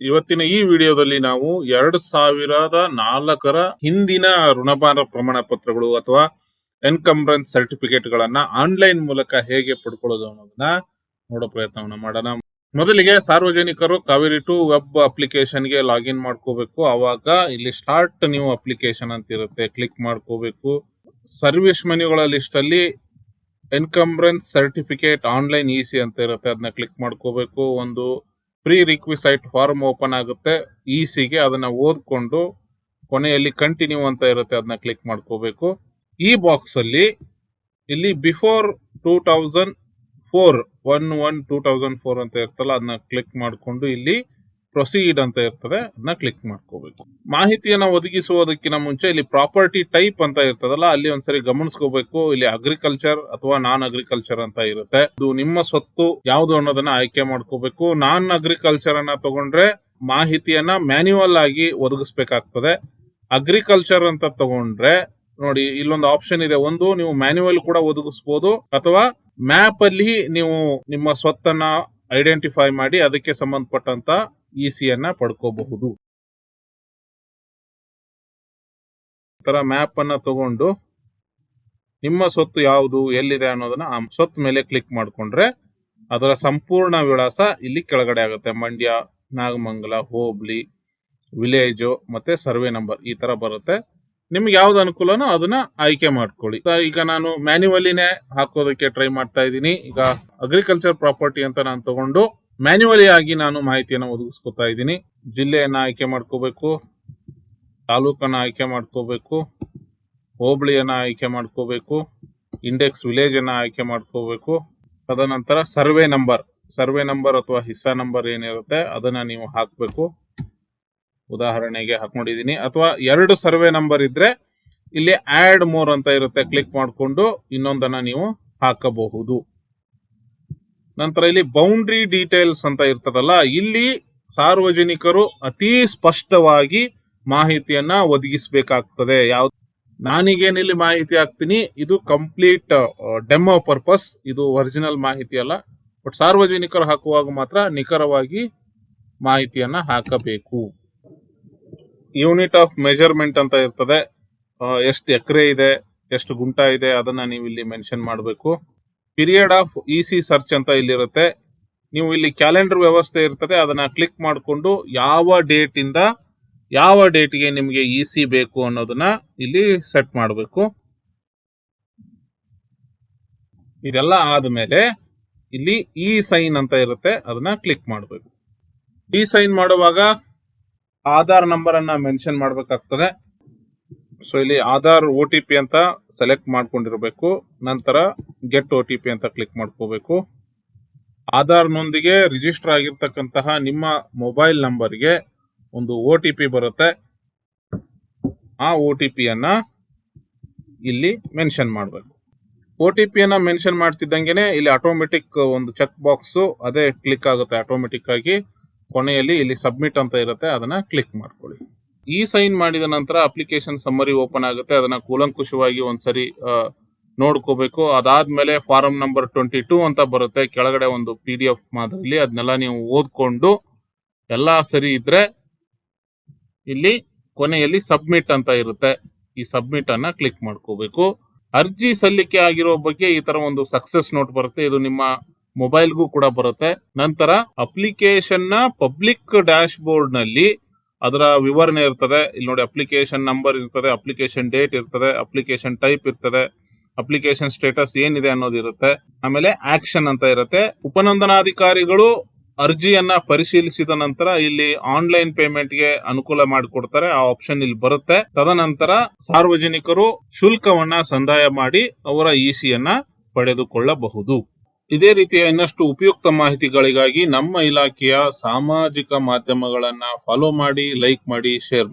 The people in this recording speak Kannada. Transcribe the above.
ಇವತ್ತಿನ ಈ ವಿಡಿಯೋದಲ್ಲಿ ನಾವು ಎರಡ್ ಸಾವಿರದ ನಾಲ್ಕರ ಹಿಂದಿನ ಋಣಭಾರ ಪ್ರಮಾಣ ಪತ್ರಗಳು ಅಥವಾ ಎನ್ಕಂಬ್ರೆನ್ಸ್ ಸರ್ಟಿಫಿಕೇಟ್ ಗಳನ್ನ ಆನ್ಲೈನ್ ಮೂಲಕ ಹೇಗೆ ಪಡ್ಕೊಳ್ಳೋದು ಅನ್ನೋದನ್ನ ನೋಡೋ ಪ್ರಯತ್ನವನ್ನ ಮಾಡೋಣ. ಮೊದಲಿಗೆ ಸಾರ್ವಜನಿಕರು ಕಾವೇರಿ ಟು ವೆಬ್ ಅಪ್ಲಿಕೇಶನ್ಗೆ ಲಾಗಿನ್ ಮಾಡ್ಕೋಬೇಕು. ಅವಾಗ ಇಲ್ಲಿ ಸ್ಟಾರ್ಟ್ ನ್ಯೂ ಅಪ್ಲಿಕೇಶನ್ ಅಂತ ಇರುತ್ತೆ. ಕ್ಲಿಕ್ ಮಾಡ್ಕೋಬೇಕು. ಸರ್ವಿಸ್ ಮೆನ್ಯುಗಳ ಲಿಸ್ಟ್ ಅಲ್ಲಿ ಎನ್ಕಂಬ್ರೆನ್ಸ್ ಸರ್ಟಿಫಿಕೇಟ್ ಆನ್ಲೈನ್ ಇಸಿ ಅಂತ ಇರುತ್ತೆ. ಅದನ್ನ ಕ್ಲಿಕ್ ಮಾಡ್ಕೋಬೇಕು. ಒಂದು ಪ್ರೀ ರಿಕ್ವಿಸೈಟ್ ಫಾರ್ಮ್ ಓಪನ್ ಆಗುತ್ತೆ. ಈಸಿಗೆ ಅದನ್ನ ಓದ್ಕೊಂಡು ಕೊನೆಯಲ್ಲಿ ಕಂಟಿನ್ಯೂ ಅಂತ ಇರುತ್ತೆ, ಅದನ್ನ ಕ್ಲಿಕ್ ಮಾಡ್ಕೋಬೇಕು. ಈ ಬಾಕ್ಸ್ ಅಲ್ಲಿ ಇಲ್ಲಿ before two thousand four, one one two thousand four ಅಂತ ಇರ್ತಲ್ಲ, ಅದನ್ನ ಕ್ಲಿಕ್ ಮಾಡ್ಕೊಂಡು ಇಲ್ಲಿ ಪ್ರೊಸೀಡ್ ಅಂತ ಇರ್ತದೆ ಅದನ್ನ ಕ್ಲಿಕ್ ಮಾಡ್ಕೋಬೇಕು. ಮಾಹಿತಿಯನ್ನ ಒದಗಿಸುವುದಕ್ಕಿಂತ ಮುಂಚೆ ಇಲ್ಲಿ ಪ್ರಾಪರ್ಟಿ ಟೈಪ್ ಅಂತ ಇರ್ತದಲ್ಲ, ಅಲ್ಲಿ ಒಂದ್ಸರಿ ಗಮನಿಸ್ಕೋಬೇಕು, ಇಲ್ಲಿ ಅಗ್ರಿಕಲ್ಚರ್ ಅಥವಾ ನಾನ್ ಅಗ್ರಿಕಲ್ಚರ್ ಅಂತ ಇರುತ್ತೆ. ಇದು ನಿಮ್ಮ ಸ್ವತ್ತು, ಯಾವುದು ಅನ್ನೋದನ್ನ ಆಯ್ಕೆ ಮಾಡ್ಕೋಬೇಕು. ನಾನ್ ಅಗ್ರಿಕಲ್ಚರ್ ಅನ್ನ ತಗೊಂಡ್ರೆ ಮಾಹಿತಿಯನ್ನ ಮ್ಯಾನ್ಯುವಲ್ ಆಗಿ ಒದಗಿಸ್ಬೇಕಾಗ್ತದೆ. ಅಗ್ರಿಕಲ್ಚರ್ ಅಂತ ತಗೊಂಡ್ರೆ, ನೋಡಿ, ಇಲ್ಲೊಂದು ಆಪ್ಷನ್ ಇದೆ. ಒಂದು, ನೀವು ಮ್ಯಾನ್ಯುವಲ್ ಕೂಡ ಒದಗಿಸಬಹುದು ಅಥವಾ ಮ್ಯಾಪ್ ಅಲ್ಲಿ ನೀವು ನಿಮ್ಮ ಸ್ವತ್ತನ್ನ ಐಡೆಂಟಿಫೈ ಮಾಡಿ, ಅದಕ್ಕೆ ಸಂಬಂಧಪಟ್ಟಂತ ಇಸಿ ಅನ್ನ ಪಡ್ಕೋಬಹುದು ತರ ಮ್ಯಾಪ್ ಅನ್ನ ತಗೊಂಡು ನಿಮ್ಮ ಸ್ವತ್ತು ಯಾವುದು, ಎಲ್ಲಿದೆ ಅನ್ನೋದನ್ನ ಆ ಸ್ವತ್ತು ಮೇಲೆ ಕ್ಲಿಕ್ ಮಾಡ್ಕೊಂಡ್ರೆ ಅದರ ಸಂಪೂರ್ಣ ವಿಳಾಸ ಇಲ್ಲಿ ಕೆಳಗಡೆ ಆಗುತ್ತೆ. ಮಂಡ್ಯ, ನಾಗಮಂಗಲ, ಹೋಬ್ಳಿ ವಿಲೇಜು ಮತ್ತೆ ಸರ್ವೆ ನಂಬರ್ ಈ ತರ ಬರುತ್ತೆ. ನಿಮ್ಗೆ ಯಾವ್ದು ಅನುಕೂಲನೋ ಅದನ್ನ ಆಯ್ಕೆ ಮಾಡ್ಕೊಳ್ಳಿ. ಈಗ ನಾನು ಮ್ಯಾನ್ಯುವಲಿನೇ ಹಾಕೋದಕ್ಕೆ ಟ್ರೈ ಮಾಡ್ತಾ ಇದ್ದೀನಿ. ಈಗ ಅಗ್ರಿಕಲ್ಚರ್ ಪ್ರಾಪರ್ಟಿ ಅಂತ ನಾನು ತಗೊಂಡು ಮ್ಯಾನ್ಯುವಲಿ ಆಗಿ ನಾನು ಮಾಹಿತಿಯನ್ನು ಒದಗಿಸ್ಕೊತಾ ಇದ್ದೀನಿ. ಜಿಲ್ಲೆಯನ್ನು ಆಯ್ಕೆ ಮಾಡ್ಕೋಬೇಕು, ತಾಲೂಕನ್ನು ಆಯ್ಕೆ ಮಾಡ್ಕೋಬೇಕು, ಹೋಬಳಿಯನ್ನು ಆಯ್ಕೆ ಮಾಡ್ಕೋಬೇಕು ಇಂಡೆಕ್ಸ್ ವಿಲೇಜ್ ಅನ್ನ ಆಯ್ಕೆ ಮಾಡ್ಕೋಬೇಕು. ತದನಂತರ ಸರ್ವೆ ನಂಬರ್ ಸರ್ವೆ ನಂಬರ್ ಅಥವಾ ಹಿಸ್ಸಾ ನಂಬರ್ ಏನಿರುತ್ತೆ ಅದನ್ನ ನೀವು ಹಾಕಬೇಕು. ಉದಾಹರಣೆಗೆ ಹಾಕೊಂಡಿದ್ದೀನಿ ಅಥವಾ ಎರಡು ಸರ್ವೆ ನಂಬರ್ ಇದ್ದರೆ ಇಲ್ಲಿ ಆಡ್ ಮೋರ್ ಅಂತ ಇರುತ್ತೆ. ಕ್ಲಿಕ್ ಮಾಡಿಕೊಂಡು ಇನ್ನೊಂದನ್ನ ನೀವು ಹಾಕಬಹುದು. ನಂತರ ಇಲ್ಲಿ ಬೌಂಡ್ರಿ ಡೀಟೇಲ್ಸ್ ಅಂತ ಇರ್ತದಲ್ಲ, ಇಲ್ಲಿ ಸಾರ್ವಜನಿಕರು ಅತಿ ಸ್ಪಷ್ಟವಾಗಿ ಮಾಹಿತಿಯನ್ನ ಒದಗಿಸಬೇಕಾಗ್ತದೆ. ಯಾವ ನಾನೀಗೇನಿಲ್ಲಿ ಮಾಹಿತಿ ಹಾಕ್ತೀನಿ, ಇದು ಕಂಪ್ಲೀಟ್ ಡೆಮೋ ಪರ್ಪಸ್ ಇದು ಒರಿಜಿನಲ್ ಮಾಹಿತಿ ಅಲ್ಲ. ಬಟ್ ಸಾರ್ವಜನಿಕರು ಹಾಕುವಾಗ ಮಾತ್ರ ನಿಖರವಾಗಿ ಮಾಹಿತಿಯನ್ನ ಹಾಕಬೇಕು. ಯೂನಿಟ್ ಆಫ್ ಮೆಜರ್ಮೆಂಟ್ ಅಂತ ಇರ್ತದೆ. ಎಷ್ಟು ಎಕರೆ ಇದೆ, ಎಷ್ಟು ಗುಂಟ ಇದೆ, ಅದನ್ನ ನೀವು ಇಲ್ಲಿ ಮೆನ್ಷನ್ ಮಾಡಬೇಕು. Period of E C search ಅಂತ ಇಲ್ಲಿರುತ್ತೆ. ನೀವು ಇಲ್ಲಿ ಕ್ಯಾಲೆಂಡರ್ ವ್ಯವಸ್ಥೆ ಇರ್ತದೆ, ಅದನ್ನ ಕ್ಲಿಕ್ ಮಾಡಿಕೊಂಡು ಯಾವ ಡೇಟ್ ಇಂದ ಯಾವ ಡೇಟ್ಗೆ ನಿಮಗೆ ಇ ಸಿ ಬೇಕು ಅನ್ನೋದನ್ನ ಇಲ್ಲಿ ಸೆಟ್ ಮಾಡಬೇಕು. ಇದೆಲ್ಲ ಆದ್ಮೇಲೆ ಇಲ್ಲಿ ಇ ಸೈನ್ ಅಂತ ಇರುತ್ತೆ, ಅದನ್ನ ಕ್ಲಿಕ್ ಮಾಡಬೇಕು. ಇ ಸೈನ್ ಮಾಡುವಾಗ ಆಧಾರ್ ನಂಬರ್ ಅನ್ನ ಮೆನ್ಷನ್ ಮಾಡಬೇಕಾಗ್ತದೆ. ಸೊ ಇಲ್ಲಿ ಆಧಾರ್ ಒ ಟಿ ಪಿ ಅಂತ ಸೆಲೆಕ್ಟ್ ಮಾಡ್ಕೊಂಡಿರ್ಬೇಕು. ನಂತರ ಗೆಟ್ ಒ ಟಿ ಪಿ ಅಂತ ಕ್ಲಿಕ್ ಮಾಡ್ಕೋಬೇಕು. ಆಧಾರ್ನೊಂದಿಗೆ ರಿಜಿಸ್ಟರ್ ಆಗಿರ್ತಕ್ಕಂತಹ ನಿಮ್ಮ ಮೊಬೈಲ್ ನಂಬರ್ಗೆ ಒಂದು ಒ ಟಿ ಪಿ ಬರುತ್ತೆ. ಆ ಒ ಟಿ ಪಿಯನ್ನ ಇಲ್ಲಿ ಮೆನ್ಷನ್ ಮಾಡಬೇಕು. ಒ ಟಿ ಪಿಯನ್ನು ಮೆನ್ಷನ್ ಮಾಡ್ತಿದ್ದಂಗೆ ಇಲ್ಲಿ ಆಟೋಮೆಟಿಕ್ ಒಂದು ಚೆಕ್ ಬಾಕ್ಸು ಅದೇ ಕ್ಲಿಕ್ ಆಗುತ್ತೆ ಆಟೋಮೆಟಿಕ್ ಆಗಿ. ಕೊನೆಯಲ್ಲಿ ಇಲ್ಲಿ ಸಬ್ಮಿಟ್ ಅಂತ ಇರುತ್ತೆ, ಅದನ್ನು ಕ್ಲಿಕ್ ಮಾಡ್ಕೊಳ್ಳಿ. ಈ ಸೈನ್ ಮಾಡಿದ ನಂತರ ಅಪ್ಲಿಕೇಶನ್ ಸಮ್ಮರಿ ಓಪನ್ ಆಗುತ್ತೆ. ಅದನ್ನ ಕೂಲಂಕುಷವಾಗಿ ಒಂದ್ಸರಿ ನೋಡ್ಕೋಬೇಕು. ಅದಾದ್ಮೇಲೆ ಫಾರಂ ನಂಬರ್ ಟ್ವೆಂಟಿ ಟೂ ಅಂತ ಬರುತ್ತೆ. ಕೆಳಗಡೆ ಒಂದು ಪಿ ಡಿ ಎಫ್ ಮಾದರಿಲಿ ಅದನ್ನೆಲ್ಲ ನೀವು ಓದ್ಕೊಂಡು ಎಲ್ಲ ಸರಿ ಇದ್ರೆ ಇಲ್ಲಿ ಕೊನೆಯಲ್ಲಿ ಸಬ್ಮಿಟ್ ಅಂತ ಇರುತ್ತೆ. ಈ ಸಬ್ಮಿಟ್ ಅನ್ನ ಕ್ಲಿಕ್ ಮಾಡ್ಕೋಬೇಕು. ಅರ್ಜಿ ಸಲ್ಲಿಕೆ ಆಗಿರೋ ಬಗ್ಗೆ ಈ ತರ ಒಂದು ಸಕ್ಸಸ್ ನೋಟ್ ಬರುತ್ತೆ. ಇದು ನಿಮ್ಮ ಮೊಬೈಲ್ಗೂ ಕೂಡ ಬರುತ್ತೆ. ನಂತರ ಅಪ್ಲಿಕೇಶನ್ನ ಪಬ್ಲಿಕ್ ಡ್ಯಾಶ್ ಬೋರ್ಡ್ನಲ್ಲಿ ಅದರ ವಿವರಣೆ ಇರ್ತದೆ. ಇಲ್ಲಿ ನೋಡಿ ಅಪ್ಲಿಕೇಶನ್ ನಂಬರ್ ಇರ್ತದೆ ಅಪ್ಲಿಕೇಶನ್ ಡೇಟ್ ಇರ್ತದೆ ಅಪ್ಲಿಕೇಶನ್ ಟೈಪ್ ಇರ್ತದೆ ಅಪ್ಲಿಕೇಶನ್ ಸ್ಟೇಟಸ್ ಏನಿದೆ ಅನ್ನೋದು ಇರುತ್ತೆ. ಆಮೇಲೆ ಆಕ್ಷನ್ ಅಂತ ಇರುತ್ತೆ. ಉಪನಂದನಾಧಿಕಾರಿಗಳು ಅರ್ಜಿಯನ್ನ ಪರಿಶೀಲಿಸಿದ ನಂತರ ಇಲ್ಲಿ ಆನ್ಲೈನ್ ಪೇಮೆಂಟ್ಗೆ ಅನುಕೂಲ ಮಾಡಿಕೊಡ್ತಾರೆ. ಆ ಆಪ್ಷನ್ ಇಲ್ಲಿ ಬರುತ್ತೆ. ತದನಂತರ ಸಾರ್ವಜನಿಕರು ಶುಲ್ಕವನ್ನ ಸಂದಾಯ ಮಾಡಿ ಅವರ ಇಸಿಯನ್ನ ಪಡೆದುಕೊಳ್ಳಬಹುದು. ಇದೇ ರೀತಿಯ ಇನ್ನಷ್ಟು ಉಪಯುಕ್ತ ಮಾಹಿತಿಗಳಿಗಾಗಿ ನಮ್ಮ ಇಲಾಖೆಯ ಸಾಮಾಜಿಕ ಮಾಧ್ಯಮಗಳನ್ನ ಫಾಲೋ ಮಾಡಿ ಲೈಕ್ ಮಾಡಿ ಶೇರ್ ಮಾಡಿ.